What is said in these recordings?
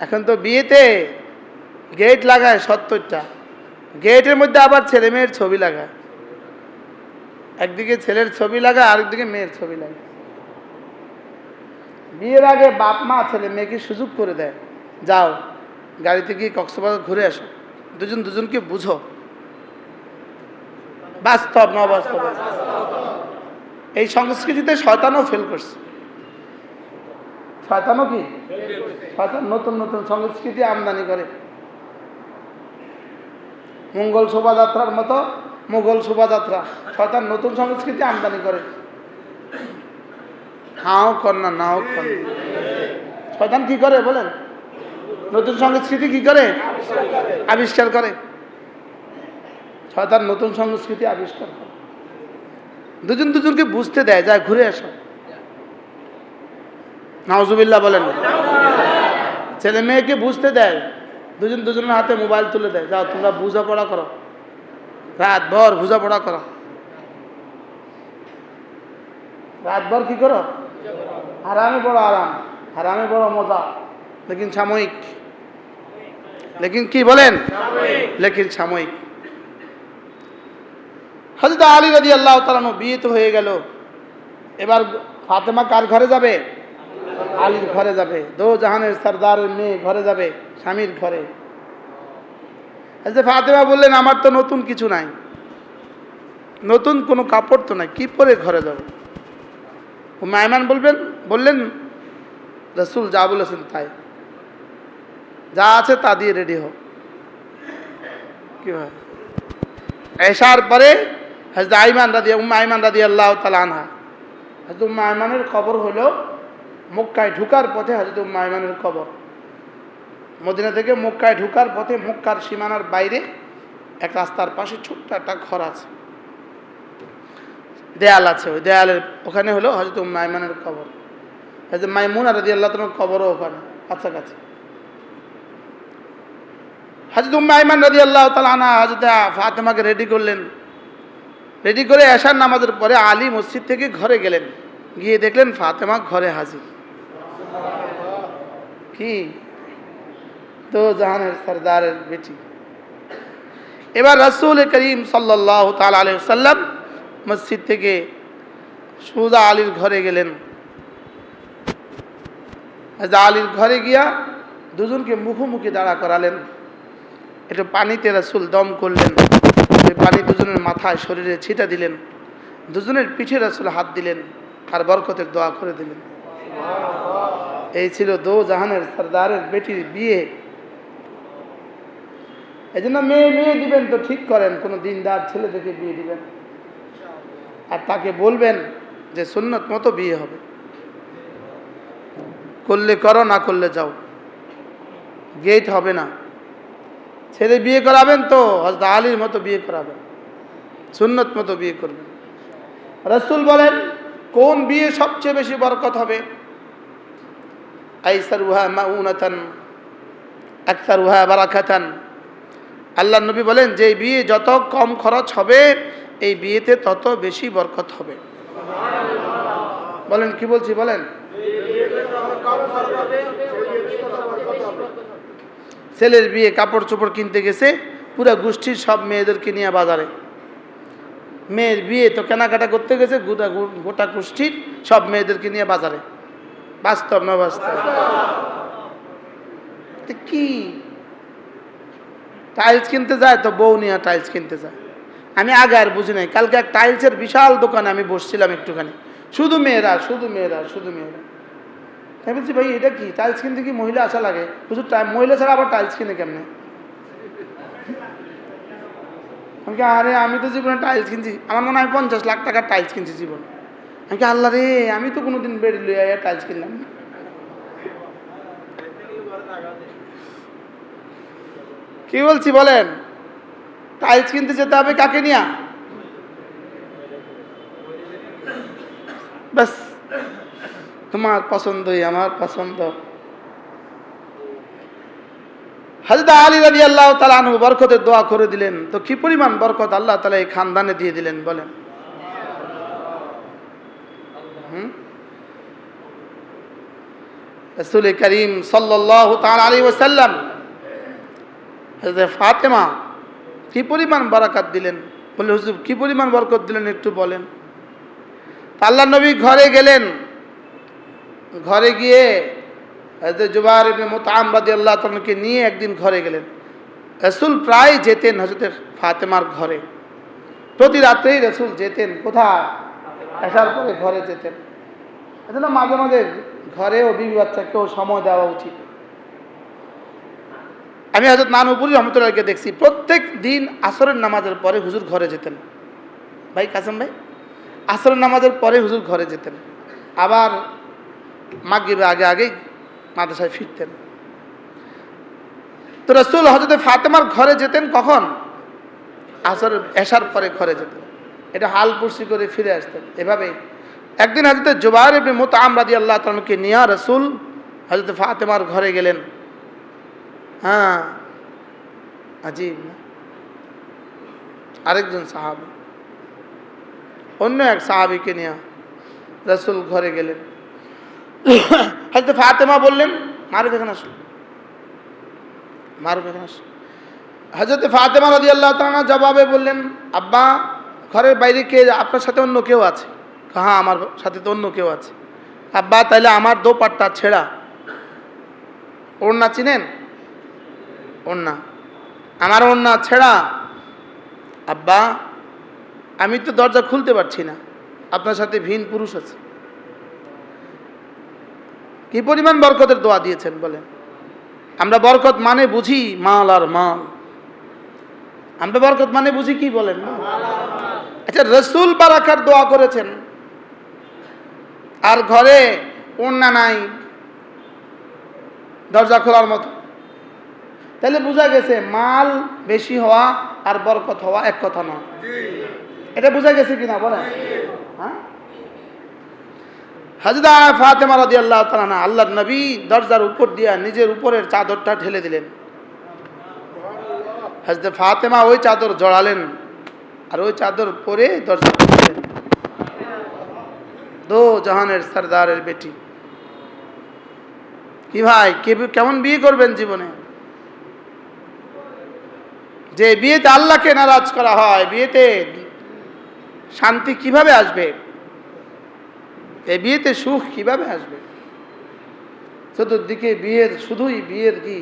এখন তো বিয়েতে গেট লাগায় সত্তরটা। গেটের মধ্যে আবার ছেলে মেয়ের ছবি লাগায়। একদিকে ছেলের ছবি লাগায়, আরেকদিকে মেয়ের ছবি লাগায়। বিয়ের আগে বাপ মা ছেলে মেয়েকে সুযোগ করে দেয়। যাও, গাড়িতে গিয়ে কক্সবাজার ঘুরে আসো। দুজন দুজনকে বুঝো। বাস্তব না বাস্তব এই সংস্কৃতিতে শয়তানও ফেল করছে। শয়তানও কি? শয়তান নতুন নতুন সংস্কৃতি আমদানি করে। মঙ্গল শোভাযাত্রার মতো মুঘল শোভাযাত্রা শয়তান নতুন সংস্কৃতি আমদানি করে। হাও না নাও না। শয়তান কি করে বলেন? নতুন সংস্কৃতি কি করে? আবিষ্কার করে। শয়তান নতুন সংস্কৃতি আবিষ্কার করে। দুজন দুজনকে বুঝতে দেয়, যায় ঘুরে আসো নাওজুবিল্লাহ বলেন। ছেলে মেয়েকে বুঝতে দেয় দুজন দুজনের হাতে মোবাইল তুলে দেয়। যাও তোমরা বোঝাপড়া করো। রাত ভর বোঝাপড়া করো। রাত ভর কি করো? আরামে বড় আরাম আরামে বড় মজা। লেকিন সাময়িক। লেকিন কি বলেন? লেকিন সাময়িক। হজরত আলী রাজি আল্লাহ তালানো বিয়ে তো হয়ে গেল। এবার ফাতেমা কার ঘরে যাবে? আলীর ঘরে যাবে। দো জাহানের সর্দারের মেয়ে ঘরে যাবে, স্বামীর ঘরে। ফাতেমা বললেন, আমার তো নতুন কিছু নাই। নতুন কোনো কাপড় তো নাই। কি পরে ঘরে যাব? মায়মান বলবেন, বললেন, রসুল যা বলেছেন তাই। যা আছে তা দিয়ে রেডি হোক কি হয়? এসার পরে হজরত আইমান রাদি উম্মা আইমান রাদি আল্লাহ তালা আনহা। হজরত উম্মা আইমানের খবর হলো মক্কায় ঢুকার পথে হজরত উম্মা কবর। মদিনা থেকে মক্কায় ঢুকার পথে মক্কার সীমানার বাইরে এক রাস্তার পাশে ছোট্ট একটা ঘর আছে। দেয়াল আছে, ওই দেয়ালের ওখানে হলো হজরত উম্মা আইমানের খবর হজরত মাইমুন রাদি আল্লাহ তোমার কবরও ওখানে, কাছাকাছি। হজরত উম্মা আইমান রাজি আল্লাহ তালা হজরত ফাতেমাকে রেডি করলেন। রেডি করে আসার নামাজের পরে আলী মসজিদ থেকে ঘরে গেলেন। গিয়ে দেখলেন ফাতেমা ঘরে হাজির। কি? তো জাহানের সর্দারের বেটি। এবার রসুল করিম সাল্লাহ সাল্লাম মসজিদ থেকে সুজা আলীর ঘরে গেলেন। আলীর ঘরে গিয়া দুজনকে মুখোমুখি দাঁড়া করালেন। একটু পানিতে রাসুল দম করলেন। পানি দুজনের মাথায় শরীরে ছিটা দিলেন। দুজনের পিঠে রাসুল হাত দিলেন। আর বরকতের দোয়া করে দিলেন। এই ছিল দো জাহানের সর্দারের বেটির বিয়ে। এই জন্য মেয়ে মেয়ে দিবেন তো ঠিক করেন, কোনো দিনদার ছেলে দেখে বিয়ে দিবেন। আর তাকে বলবেন যে সুন্নত মতো বিয়ে হবে। করলে করো, না করলে যাও। গেট হবে না। ছেলে বিয়ে করাবেন তো হজরত আলীর মতো বিয়ে করাবেন। সুন্নত মতো বিয়ে করবেন। রসুল বলেন, কোন বিয়ে সবচেয়ে বেশি বরকত হবে? আইসার উহা মাউনাতান আক্তার উহা বারাকাতান। আল্লাহ নবী বলেন যে বিয়ে যত কম খরচ হবে, এই বিয়েতে তত বেশি বরকত হবে। বলেন, কি বলছি, বলেন? ছেলের বিয়ে কাপড় চোপড় কিনতে গেছে, পুরো গোষ্ঠীর সব মেয়েদেরকে নিয়ে বাজারে। মেয়ের বিয়ে তো কেনাকাটা করতে গেছে, গোটা গোটা গোষ্ঠীর সব মেয়েদেরকে নিয়ে বাজারে। বাস্তব না বাস্তব কি? টাইলস কিনতে যায় তো বউ নিয়ে টাইলস কিনতে যায়। আমি আগে আর বুঝি নাই। কালকে এক টাইলসের বিশাল দোকানে আমি বসছিলাম একটুখানি। শুধু মেয়েরা শুধু মেয়েরা শুধু মেয়েরা। তাই বলছি, ভাই, এটা কি? টাইলস কিনতে কি মহিলা আসা লাগে? শুধু মহিলা ছাড়া আবার টাইলস কিনে কেমনে? আমি আরে, আমি তো জীবনে টাইলস কিনছি। আমার মনে হয় পঞ্চাশ লাখ টাকার টাইলস কিনছি জীবন। আমি আল্লাহ রে, আমি তো কোনোদিন বেড়ে লইয়া টাইলস কিনলাম না। কি বলছি বলেন? টাইলস কিনতে যেতে হবে কাকে নিয়া? ব্যাস, তোমার পছন্দই, আমার পছন্দ। হাজরত আলী রাজি আল্লাহ তালানু বরকতের দোয়া করে দিলেন। তো কি পরিমাণ বরকত আল্লাহ তালা এই খানদানে দিয়ে দিলেন, বলেন। রসুল করিম সাল্লাহ আলী ওসাল্লাম ফাতেমা কি পরিমাণ বারাকাত দিলেন? বলে হুজুর, কি পরিমাণ বরকত দিলেন একটু বলেন। আল্লাহ নবী ঘরে গেলেন। ঘরে গিয়ে হজরত জুবার ইবনে আল্লাহ তাআলাকে নিয়ে একদিন ঘরে গেলেন। রসুল প্রায় যেতেন হজরত ফাতেমার ঘরে। প্রতি রাত্রেই রসুল যেতেন। কোথায়? আসার পরে ঘরে যেতেন। এজন্য মাঝে মাঝে ঘরেও বিবি বাচ্চাকেও সময় দেওয়া উচিত। আমি হজরত নানুপুরি রহমতুল্লাহকে দেখছি, প্রত্যেক দিন আসরের নামাজের পরে হুজুর ঘরে যেতেন। ভাই, কাসম ভাই, আসরের নামাজের পরে হুজুর ঘরে যেতেন। আবার মাগরিবে আগে আগেই মাদ্রাসায় ফিরতেন। তো রসুল হজরত ফাতেমার ঘরে যেতেন কখন? আসর এসার পরে ঘরে যেতেন। এটা হাল পুরসি করে ফিরে আসতেন। এভাবে একদিন হজরত জুবাইর ইবনে মুতাম রাদি আল্লাহ তালকে নিয়া রসুল হজরত ফাতেমার ঘরে গেলেন। হ্যাঁ আজীব আরেকজন সাহাবি, অন্য এক সাহাবিকে নিয়ে রসুল ঘরে গেলেন। হয়তো ফাতেমা বললেন, মারুফ, এখানে আসুন মারুফ, এখানে আসো। হজরত ফাতেমা রাজি আল্লাহ তালা জবাবে বললেন, আব্বা ঘরের বাইরে কে আপনার সাথে অন্য কেউ আছে? হ্যাঁ আমার সাথে তো অন্য কেউ আছে। আব্বা, তাইলে আমার দো পাট্টা ছেঁড়া। ওড়না চিনেন? ওড়না। আমার ওড়না ছেঁড়া। আব্বা, আমি তো দরজা খুলতে পারছি না। আপনার সাথে ভিন পুরুষ আছে। কি পরিমাণ বরকতের দোয়া দিয়েছেন বলেন? আমরা বরকত মানে বুঝি মাল আর মাল। আমরা বরকত মানে বুঝি কি বলেন? আচ্ছা রসুল বারাকার দোয়া করেছেন। আর ঘরে ওন্না নাই, দরজা খোলার মতো। তাহলে বোঝা গেছে মাল বেশি হওয়া আর বরকত হওয়া এক কথা নয় এটা বোঝা গেছে কিনা বলেন? হ্যাঁ? হাজদা ফাতেমা রাদি আল্লাহ তালা আল্লাহ নবী দরজার উপর দিয়া নিজের উপরের চাদরটা ঢেলে দিলেন। হাজদা ফাতেমা ওই চাদর জড়ালেন। আর ওই চাদর পরে দরজা দো জাহানের সরদারের বেটি। কি ভাই কেমন বিয়ে করবেন জীবনে? যে বিয়েতে আল্লাহকে নারাজ করা হয়, বিয়েতে শান্তি কীভাবে আসবে? এই বিয়েতে সুখ কীভাবে আসবে? চতুর্দিকে বিয়ের, শুধুই বিয়ের কি?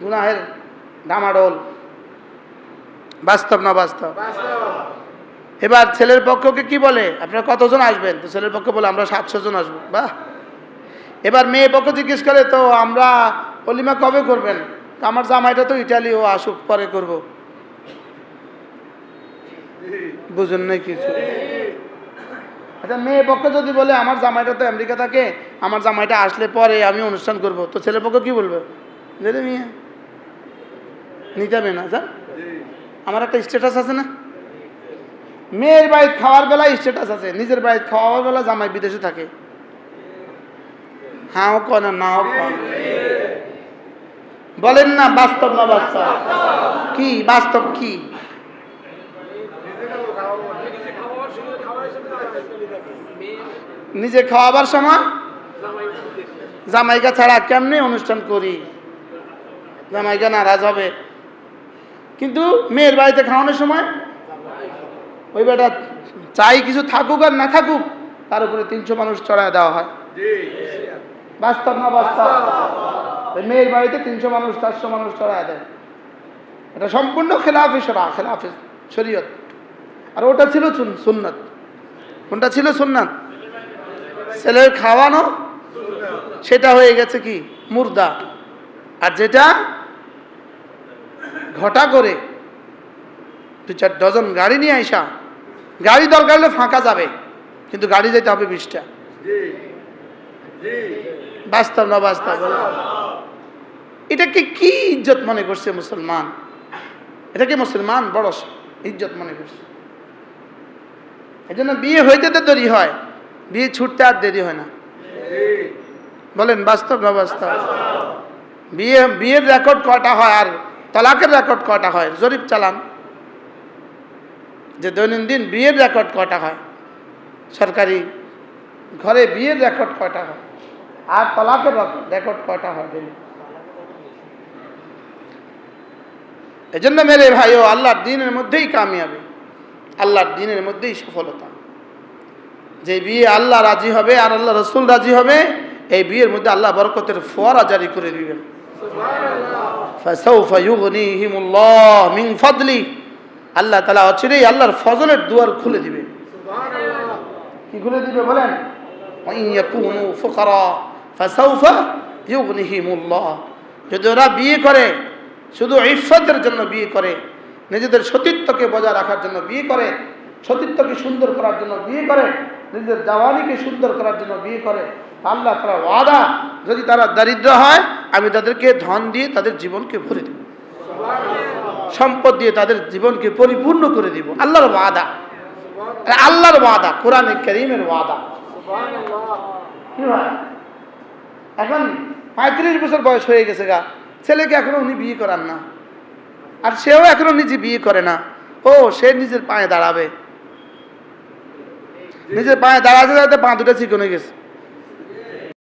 গুনাহের ডামাডোল বাস্তব না বাস্তব? এবার ছেলের পক্ষকে কি বলে? আপনারা কতজন আসবেন? তো ছেলের পক্ষ বলে, আমরা সাতশো জন আসব। বাহ! এবার মেয়ে পক্ষ জিজ্ঞেস করে, তো আমরা অলিমা কবে করবেন? আমার জামাইটা তো ইটালি, ও আসুক, পরে করব। বুঝুন নাই কিছু? আচ্ছা মেয়ে পক্ষ যদি বলে, আমার জামাইটা তো আমেরিকা থাকে, আমার জামাইটা আসলে পরে আমি অনুষ্ঠান করব। তো ছেলে পক্ষ কি বলবে? মেয়ে। নিতে হবে না স্যার আমার একটা স্ট্যাটাস আছে না? মেয়ের বাড়িতে খাওয়ার বেলা স্ট্যাটাস আছে, নিজের বাড়িতে খাওয়ার বেলা জামাই বিদেশে থাকে। হাও কনে নাও কন বলেন না, বাস্তব না বাস্তব? কি বাস্তব কি? নিজে খাওয়াবার সময়? জামাইকা ছাড়া কেমনি অনুষ্ঠান করি? জামাইকা নারাজ হবে। কিন্তু মেয়ের বাড়িতে খাওয়ানোর সময় ওই বেটা চাই কিছু থাকুক আর না থাকুক, তার উপরে তিনশো মানুষ চড়ায় দেওয়া হয়। বাস্তব না বাস্তব মেয়ের বাড়িতে তিনশো মানুষ, চারশো মানুষ চড়ায় দেয়। এটা সম্পূর্ণ খেলাফি সরা, খেলাফি শরীয়ত। আর ওটা ছিল সুন- সুন্নত। কোনটা ছিল সুন্নাত? ছেলের খাওয়ানো, সেটা হয়ে গেছে কি? মুর্দা। আর যেটা ঘটা করে দু চার ডজন গাড়ি নিয়ে আইসা, গাড়ি দরকার হলে ফাঁকা যাবে, কিন্তু গাড়ি যেতে হবে বিশটা। বাস্তব না বাস্তব? এটাকে কি ইজ্জত মনে করছে মুসলমান? এটাকে মুসলমান বড় ইজ্জত মনে করছে। এই জন্য বিয়ে হইতে তো দেরি হয়, বিয়ে ছুটতে আর দেরি হয় না। বলেন, বাস্তব না বাস্তব? বিয়ে, বিয়ের রেকর্ড কটা হয় আর তলাকের রেকর্ড কটা হয়? জরিপ চালান। যে দৈনন্দিন বিয়ের রেকর্ড কটা হয়? সরকারি ঘরে বিয়ের রেকর্ড কটা হয়? আর তলাকের রেকর্ড কয়টা হয়? এই জন্য মেরে ভাইও আল্লাহর দিনের মধ্যেই কামিয়াবি। আল্লাহর দিনের মধ্যেই সফলতা। যে বিয়ে আল্লাহ রাজি হবে আর আল্লাহ রসুল রাজি হবে, এই বিয়ের মধ্যে আল্লাহ বরকতের ফোয়ারা জারি করে দিবেন। আল্লাহ তালা অচিরেই আল্লাহর ফজলের দুয়ার খুলে দিবে। কি খুলে দিবে বলেন? যদি ওরা বিয়ে করে শুধু ইফতের জন্য বিয়ে করে নিজেদের সতীত্বকে বজায় রাখার জন্য বিয়ে করে সতীত্বকে সুন্দর করার জন্য বিয়ে করে নিজের জাওয়ানিকে সুন্দর করার জন্য বিয়ে করে আল্লাহ তারা ওয়াদা যদি তারা দারিদ্র হয় আমি তাদেরকে ধন দিয়ে তাদের জীবনকে ভরে দেব। সম্পদ দিয়ে তাদের জীবনকে পরিপূর্ণ করে দিব। আল্লাহর ওয়াদা। আল্লাহর ওয়াদা কোরআনে করিমের ওয়াদা। এখন পঁয়ত্রিশ বছর বয়স হয়ে গেছে গা। ছেলেকে এখনও উনি বিয়ে করান না। আর সেও এখনও নিজে বিয়ে করে না। ও সে নিজের পায়ে দাঁড়াবে। নিজের পায়ে দাঁড়াতে দাঁড়াতে পা দুটো চিকন হয়ে গেছে।